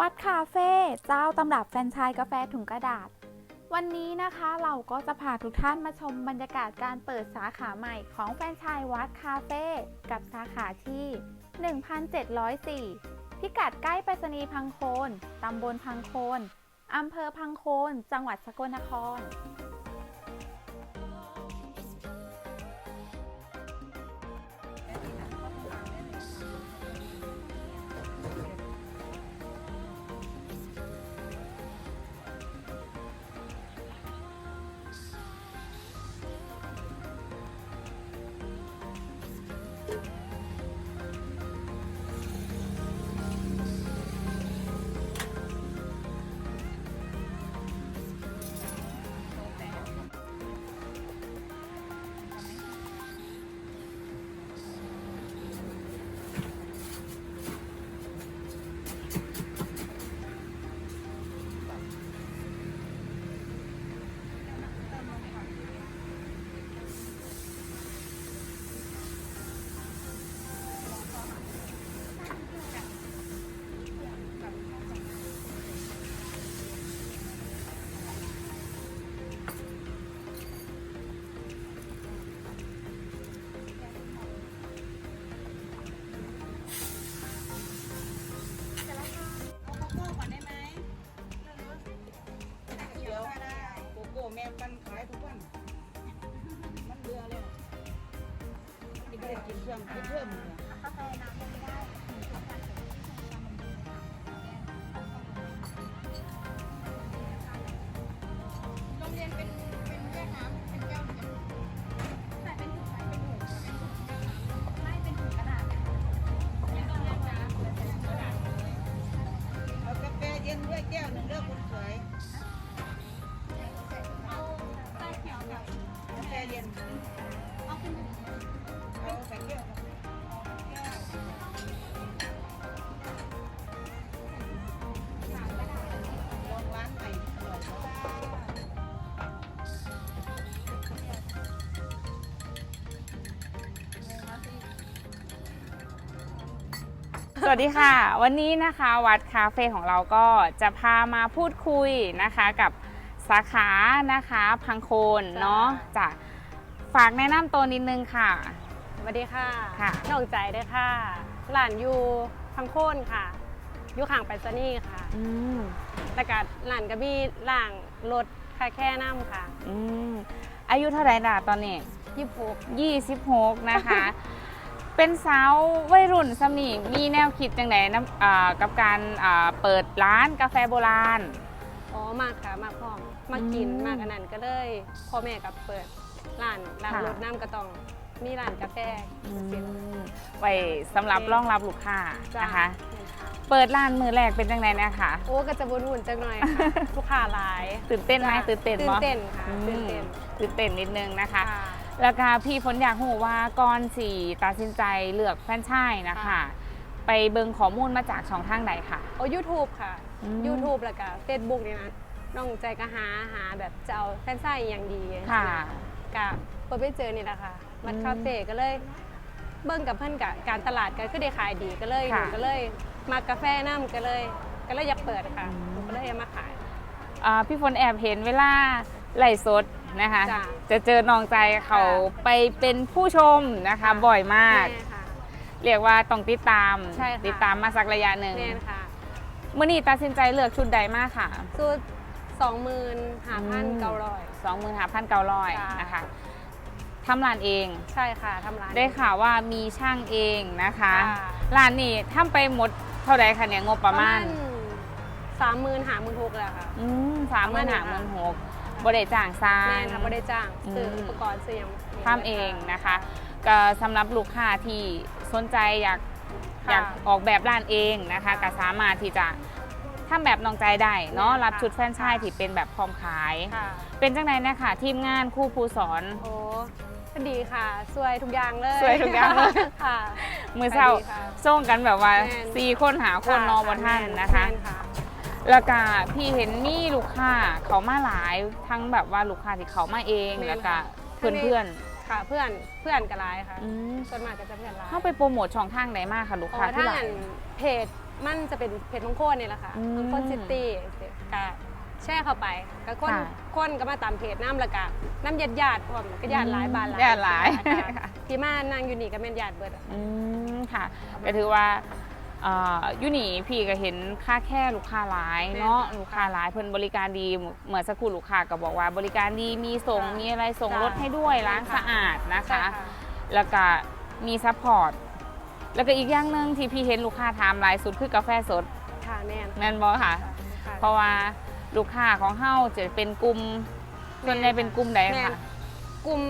วัดคาเฟ่เจ้าตำรับแฟรนไชส์กาแฟถุงกระดาษ วันนี้นะคะเราก็จะพาทุกท่านมาชมบรรยากาศการเปิดสาขาใหม่ของแฟรนไชส์วัดคาเฟ่กับสาขาที่ 1704 พิกัดใกล้ไปรษณีย์พังโคน ตำบลพังโคน อำเภอพังโคน จังหวัดสกลนคร เสวัสดีค่ะ วันนี้นะคะวัดคาเฟ่ของเราก็จะพามาพูดคุยนะคะกับสาขานะคะพังโคนเนาะจะฝากแนะนำตัวนิดนึงค่ะ สวัสดีค่ะค่ะ น้องใจเด้วยค่ะหลานอยู่พังโคนค่ะอยู่ข้างไปรษณีย์ค่ะอืมแล้วก็หลานก็มีล่างรถคาแค่น้ำค่ะอืมอายุเท่าไหร่ล่ะตอนนี้ ยี่หก 26 นะคะ เป็นสาววัยรุ่นสมีมีแนวคิดจังไหนนะอ่ากับการอ่าเปิดร้านกาแฟโบราณ อ๋อมากค่ะมากพร้อมมากินอืมมากอันนั้นก็เลยพ่อแม่กับเปิดร้านร้านค่ะ รถน้ำก็ต้องมีร้านกาแฟอืเสียงมไว้สำหรับรองรับลูกค้าจ้านะคะ เปิดร้านมือแรกเป็นจังไหนนะคะ โอ้ก็จะวุ่นวุ่นๆจังหน่อยค่ะ ลูกค้าหลายตื่นเต้นไหมจ้ะตื่นเต้นตื่บ่นเต้นค่ะอืมตื่นเต้นตื่นเต้นนิดนึงนะคะ ค่ะ แล้วก็พี่ฝนอยากรู้ว่าก่อนสี่ตัดสินใจเลือกแฟรนไชส์นะคะค่ะไปเบิงข้อมูลมาจากช่องทางไหนค่ะ โอ้ยูทูบค่ะอืม YouTube แล้วก็เฟซบุ๊กนี่นะน้องใจก็หาหาแบบจะเอาแฟนไซต์อย่างดีค่ะกะเปิดไปเจอนี่แหละค่ะมันอืมคาเฟ่ก็เลย เบิ่งกับเพื่อนกับการตลาดกันก็ได้ขายดีก็เลยหค่ะนูก็เลยมากาแฟน้ำก็เลย ก็เลยอยากเปิดค่ะอืม หนูก็เลยเอามาขาย อ่าพี่ฝนแอบเห็นเวลาไล่สด นะคะ จ้ะ จะเจอน้องใจเขาค่ะไปเป็นผู้ชมนะคะค่ะบ่อยมากแน่ค่ะ เรียกว่าต้องติดตามใช่ค่ะ ติดตามมาสักระยะหนึ่งแน่นค่ะเมื่อนี้ตัดสินใจเลือกชุดใดมากค่ะสุดสองหมื่นหาพันเก้าร้อย สองหมื่นห้าพันเก้าร้อยจ้ะ นะคะทำร้านเอง ใช่ค่ะทำร้านได้ข่าวว่ามีช่างเองนะคะ ค่ะร้านนี้ทำไปหมดเท่าไรคะเนี่ยงบประมาณสามหมื่นหาหมื่นหกเลยค่ะ อืมสามหมื่นประห้ามาณหนี้มื่นค่ะหก บริจ้างสร้างแน่นค่ะไม่ได้จ้างซื้ออืมอุปกรณ์ซื้อยังทำเองนะคะ ก็สำหรับลูกค้าที่สนใจอยากค่ะอยากออกแบบร้านเองนะคะก็สามารถที่จะทำแบบน้องใจได้เนาะค่ะรับชุดแฟรนไชส์ที่เป็นแบบพร้อมขาย ค่ะ เป็นจังไดนะคะทีมงานครู่ครูสอน โอ้ก็ดีค่ะ สวยทุกอย่างเลยสวยทุกอย่างเลย ค่ะ มือเศร้าดีค่ะส่งกันแบบว่าแม่น สี่คนหาคนนอนบนท่านนะคะ แม่ค่ะ แล้วก็พี่เห็นมีลูกค้าเขามาหลายทั้งแบบว่าลูกค้าที่เขามาเองแม่นแล้วก็ค่ะ เพื่อนเพื่อนค่ะเพื่อนเพื่อนกับไลน์ค่ะ ๆอืมส่วนมากก็จะเพื่อนไลน์เข้าไปโปรโมทช่องทางไหนมากค่ะลูกอ๋ค้าอที่ถ้าหลายงั้นเพจมันจะเป็นเพชรมงคลนี่แหละค่ะอืมมงคลซิตี้ก็แช่เข้าไปก็คนค่ะคนก็มาตามเพจน้ำและกะน้ำหยาดหยาดๆพร้อมก็หยาดหลายบานหลายญาติหลาย ค่ะพี่มานั่งอยู่นี่ก็เป็นหยาดเบิดอะ อืมค่ะก็ถือว่าเอ่ออยูนี่พี่ก็เห็นค่าแค่ลูกค้าหลายเนาะแม่นค่ะลูกค้าหลายเพิ่นบริการดีเหมือนสักครู่ลูกค้าก็บอกว่าบริการดีมีส่งค่ะมีอะไรส่งจ้ะรถให้ด้วยล้างค่ะสะอาดนะใช่คะแล้วก็มีซัพพอร์ตแล้วก็อีกอย่างหนึ่งที่พี่เห็นลูกค้าถามหลายสุดคือกาแฟสดค่ะแม่นแม่นบ่ค่ะ ค่ะ เพราะว่าลูกค้าของเฮาจะเป็นกลุ่มส่วนใหญ่เป็นกลุ่มใดแม่น คะ กลุ่ม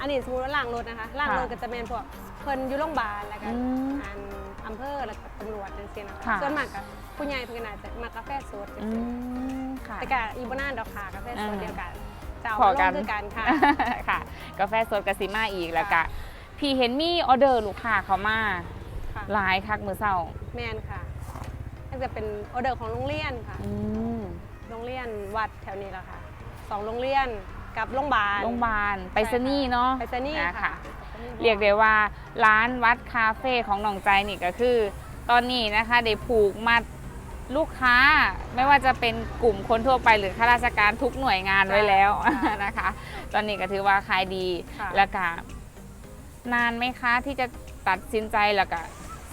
อันนี้สมมติว่าล่างรถนะคะล่างรถค่ะก็จะเป็นพวกเพิ่นอยู่โรงพยาบาลแล้วก็อืมอันอำเภอแล้วก็ตำรวจจังซี่นะคะค่ะ ส่วนมากก็ผู้ใหญ่เพิ่นก็น่าจะมากาแฟสดจังอืซี่มค่ะ แต่ก็อีบ่นานดอกค่ะกาแฟสดอ่าเดียวกันจะเอาพอมาลกังนคือกันค่ะ ค่ะ กาแฟสดกสิมาอีกแล้วก็พี่เห็นมีออเดอร์ลูกค้าเขามาค่ะ หลายคักมือเศร้าแมนค่ะน่าจะเป็นออเดอร์ของโรงเรียนค่ะ อืมโรงเรียนวัดแถวนี้แหละค่ะ สองโรงเรียนกับโรงพยาบาล โรงพยาบาลไปสนี่เนาะไปซนี่นะค่ะ เรียกได้ว่าร้านวัดคาเฟ่ของหนองใจนี่ก็คือ ตอนนี้นะคะได้ผูกมัดลูกค้าไม่ว่าจะเป็นกลุ่มคนทั่วไปหรือข้าราชการทุกหน่วยงานไว้แล้วนะคะ ตอนนี้ก็ถือว่าขายดีค่ะแล้วก็นานไหมคะที่จะตัดสินใจแล้วก็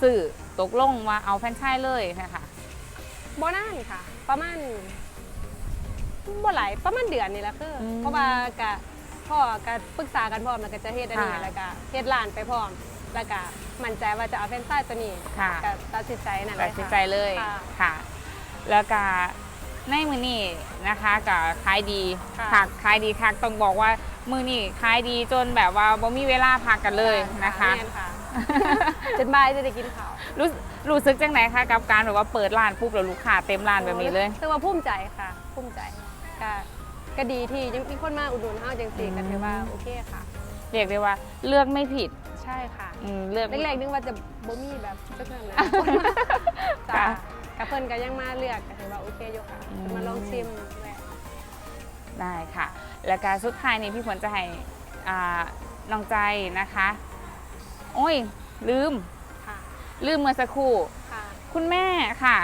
สื่อตกลงว่าเอาแฟรนไชส์เลยนะคะโบนานค่ะ ประมาณบ่หลายประมาณเดือนนี่แหละคืออมเพราะว่ากะ พ่อก็ปรึกษากันพร้อมแล้วก็จะเฮ็ดอันนี้ค่ะแล้วก็เฮ็ดร้านไปพร้อม แล้วก็มั่นใจว่าจะเอาแฟรนไชส์ตัวนี้ค่ะ ก็ตัดสินใจนั่นแหตัละดค่ะสินใจเลยค่ะ ค่ะ แล้วก็ในมือนี้นะคะกับขายดีค่ะคักขายดีคักต้องบอกว่ามือนี้ขายดีจนแบบว่าบ่มีเวลาพักกันเลยนะคะ แม่นค่ะ จนบ่ายจะได้กินข้าวรู้รู้สึกจังไหนคะกับการแบบว่าเปิดร้านปุ๊บแล้วลูกค้าเต็มร้านแบบนี้เลยแต่ว่าภูมิใจค่ะ ภูมิใจก็ ก็ดีที่ยังมีคนมาอุดหนุนเฮาจังซี่ก็ถือว่าโอเคค่ะ เรียกได้ว่าเลือกไม่ผิดใช่ค่ะอืมเลือก แรกๆนึกว่าจะบ่มีแบบเจ้าเพิ่นนะค่ะจ้ากับเพิ่นก็ยังมาเลือกก็ถือว่าโอเคอยู่ค่ะอืม เพิ่นมาลองชิมแหละได้ค่ะ แล้วการสุดท้ายนี้พี่ฝนจะให้อ่าน้องใจนะคะ โอ้ย ลืม ค่ะลืมเมื่อสักครู่ ค่ะ คุณแม่ค่ะ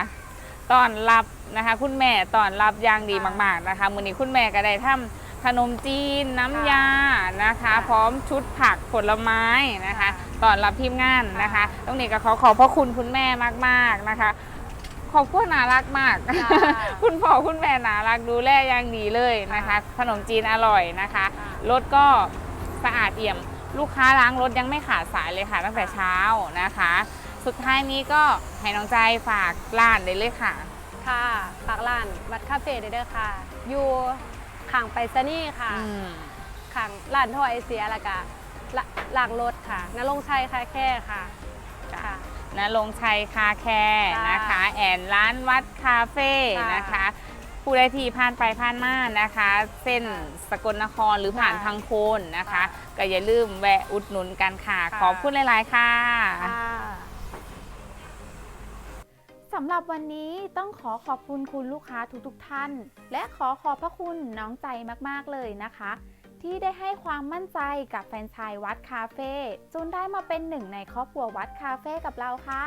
ตอนรับ นะคะ คุณแม่ตอนรับอย่างดีค่ะมากๆนะคะมือนี้คุณแม่ก็ได้ทำขนมจีนน้ำยานะคะค่ะพร้อมชุดผักผลไม้นะคะค่ะตอนรับทีมงานนะคะค่ะตรงนี้ก็ขอขอบพระคุณคุณแม่มากๆนะคะขอบคุณน่ารักมากค่ะคุณพ่อคุณแม่น่ารักดูแลอย่างดีเลยนะคะค่ะขนมจีนอร่อยนะคะค่ะรถก็สะอาดเอี่ยม ลูกค้าล้างรถยังไม่ขาดสายเลยค่ะ ตั้งแต่เช้านะคะ สุดท้ายนี้ก็ให้น้องใจฝากร้านได้เลยค่ะ ค่ะฝากร้านวัดคาเฟ่เด้อค่ะ อยู่ข้างไปซะนี่ค่ะอืมข้างร้านท่อไอเสียแล้วก็ละหลังรถค่ะนรงค์ชัยคาแค่ค่ะค่ะนะลงชัยคาแคร์นะคะ แอนร้านวัดคาเฟ่ค่ะนะคะ ผู้ใดที่ผ่านไปผ่านมานะคะ เส้นค่ะสกลนครหรือผ่านค่ะทางโคนนะคะ ก็อย่าลืมแวะอุดหนุนกันค่ะค่ะขอบคุณหลาย ๆ ค่ะ ค่ะ สำหรับวันนี้ต้องขอขอบคุณคุณลูกค้าทุกๆท่าน และขอขอบพระคุณน้องใจมากๆเลยนะคะ ที่ได้ให้ความมั่นใจกับแฟนชายวัดคาเฟ่จนได้มาเป็นหนึ่งในครอบครัววัดคาเฟ่กับเราค่ะ